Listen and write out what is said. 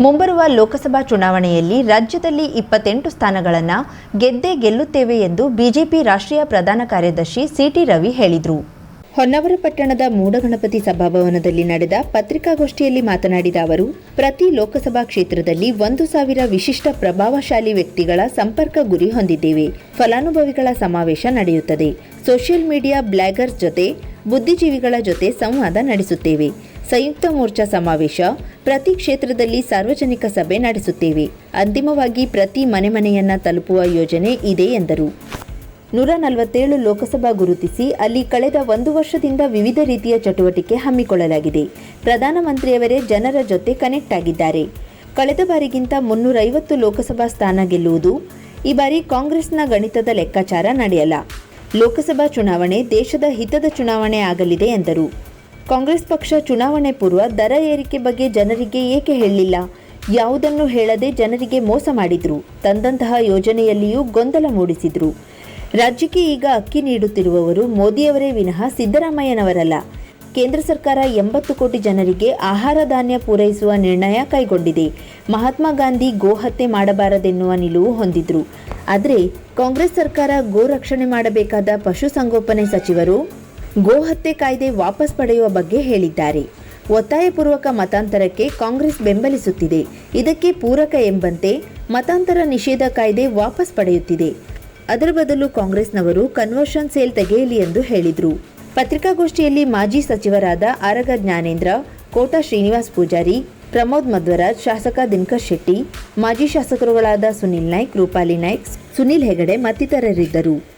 ಮುಂಬರುವ ಲೋಕಸಭಾ ಚುನಾವಣೆಯಲ್ಲಿ ರಾಜ್ಯದಲ್ಲಿ ಇಪ್ಪತ್ತೆಂಟು ಸ್ಥಾನಗಳನ್ನು ಗೆದ್ದೇ ಗೆಲ್ಲುತ್ತೇವೆ ಎಂದು ಬಿಜೆಪಿ ರಾಷ್ಟ್ರೀಯ ಪ್ರಧಾನ ಕಾರ್ಯದರ್ಶಿ ಸಿಟಿ ರವಿ ಹೇಳಿದರು. ಹೊನ್ನವರ ಪಟ್ಟಣದ ಮೂಡಗಣಪತಿ ಸಭಾಭವನದಲ್ಲಿ ನಡೆದ ಪತ್ರಿಕಾಗೋಷ್ಠಿಯಲ್ಲಿ ಮಾತನಾಡಿದ ಅವರು, ಪ್ರತಿ ಲೋಕಸಭಾ ಕ್ಷೇತ್ರದಲ್ಲಿ ಒಂದು ಸಾವಿರ ವಿಶಿಷ್ಟ ಪ್ರಭಾವಶಾಲಿ ವ್ಯಕ್ತಿಗಳ ಸಂಪರ್ಕ ಗುರಿ ಹೊಂದಿದ್ದೇವೆ. ಫಲಾನುಭವಿಗಳ ಸಮಾವೇಶ ನಡೆಯುತ್ತದೆ. ಸೋಷಿಯಲ್ ಮೀಡಿಯಾ ಬ್ಲಾಗರ್ಸ್ ಜೊತೆ ಬುದ್ಧಿಜೀವಿಗಳ ಜೊತೆ ಸಂವಾದ ನಡೆಸುತ್ತೇವೆ. ಸಂಯುಕ್ತ ಮೋರ್ಚಾ ಸಮಾವೇಶ, ಪ್ರತಿ ಕ್ಷೇತ್ರದಲ್ಲಿ ಸಾರ್ವಜನಿಕ ಸಭೆ ನಡೆಸುತ್ತೇವೆ. ಅಂತಿಮವಾಗಿ ಪ್ರತಿ ಮನೆ ಮನೆಯನ್ನ ತಲುಪುವ ಯೋಜನೆ ಇದೆ ಎಂದರು. ನೂರ ನಲವತ್ತೇಳು ಲೋಕಸಭಾ ಗುರುತಿಸಿ ಅಲ್ಲಿ ಕಳೆದ ಒಂದು ವರ್ಷದಿಂದ ವಿವಿಧ ರೀತಿಯ ಚಟುವಟಿಕೆ ಹಮ್ಮಿಕೊಳ್ಳಲಾಗಿದೆ. ಪ್ರಧಾನಮಂತ್ರಿಯವರೇ ಜನರ ಜೊತೆ ಕನೆಕ್ಟ್ ಆಗಿದ್ದಾರೆ. ಕಳೆದ ಬಾರಿಗಿಂತ ಮುನ್ನೂರೈವತ್ತು ಲೋಕಸಭಾ ಸ್ಥಾನ ಗೆಲ್ಲುವುದು, ಈ ಬಾರಿ ಕಾಂಗ್ರೆಸ್ನ ಗಣಿತದ ಲೆಕ್ಕಾಚಾರ ನಡೆಯಲ್ಲ. ಲೋಕಸಭಾ ಚುನಾವಣೆ ದೇಶದ ಹಿತದ ಚುನಾವಣೆ ಆಗಲಿದೆ ಎಂದರು. ಕಾಂಗ್ರೆಸ್ ಪಕ್ಷ ಚುನಾವಣೆ ಪೂರ್ವ ದರ ಏರಿಕೆ ಬಗ್ಗೆ ಜನರಿಗೆ ಏಕೆ ಹೇಳಲಿಲ್ಲ? ಯಾವುದನ್ನು ಹೇಳದೆ ಜನರಿಗೆ ಮೋಸ ಮಾಡಿದ್ರು? ತಂದಂತಹ ಯೋಜನೆಯಲ್ಲಿಯೂ ಗೊಂದಲ ಮೂಡಿಸಿದ್ರು. ರಾಜ್ಯಕ್ಕೆ ಈಗ ಅಕ್ಕಿ ನೀಡುತ್ತಿರುವವರು ಮೋದಿಯವರೇ ವಿನಃ ಸಿದ್ದರಾಮಯ್ಯನವರಲ್ಲ. ಕೇಂದ್ರ ಸರ್ಕಾರ ಎಂಬತ್ತು ಕೋಟಿ ಜನರಿಗೆ ಆಹಾರ ಧಾನ್ಯ ಪೂರೈಸುವ ನಿರ್ಣಯ ಕೈಗೊಂಡಿದೆ. ಮಹಾತ್ಮ ಗಾಂಧಿ ಗೋಹತ್ಯೆ ಮಾಡಬಾರದೆನ್ನುವ ನಿಲುವು ಹೊಂದಿದ್ರು. ಆದರೆ ಕಾಂಗ್ರೆಸ್ ಸರ್ಕಾರ ಗೋ ರಕ್ಷಣೆ ಮಾಡಬೇಕಾದ ಪಶುಸಂಗೋಪನೆ ಸಚಿವರು ಗೋಹತ್ಯೆ ಕಾಯ್ದೆ ವಾಪಸ್ ಪಡೆಯುವ ಬಗ್ಗೆ ಹೇಳಿದ್ದಾರೆ. ಒತ್ತಾಯಪೂರ್ವಕ ಮತಾಂತರಕ್ಕೆ ಕಾಂಗ್ರೆಸ್ ಬೆಂಬಲಿಸುತ್ತಿದೆ. ಇದಕ್ಕೆ ಪೂರಕ ಎಂಬಂತೆ ಮತಾಂತರ ನಿಷೇಧ ಕಾಯ್ದೆ ವಾಪಸ್ ಪಡೆಯುತ್ತಿದೆ. ಅದರ ಬದಲು ಕಾಂಗ್ರೆಸ್ನವರು ಕನ್ವರ್ಷನ್ ಸೇಲ್ ತೆಗೆಯಲಿ ಎಂದು ಹೇಳಿದರು. ಪತ್ರಿಕಾಗೋಷ್ಠಿಯಲ್ಲಿ ಮಾಜಿ ಸಚಿವರಾದ ಆರಗ ಜ್ಞಾನೇಂದ್ರ, ಕೋಟಾ ಶ್ರೀನಿವಾಸ್ ಪೂಜಾರಿ, ಪ್ರಮೋದ್ ಮಧ್ವರಾಜ್, ಶಾಸಕ ದಿನಕರ್ ಶೆಟ್ಟಿ, ಮಾಜಿ ಶಾಸಕರುಗಳಾದ ಸುನಿಲ್ ನಾಯ್ಕ್, ರೂಪಾಲಿ ನಾಯ್ಕ್, ಸುನಿಲ್ ಹೆಗಡೆ ಮತ್ತಿತರರಿದ್ದರು.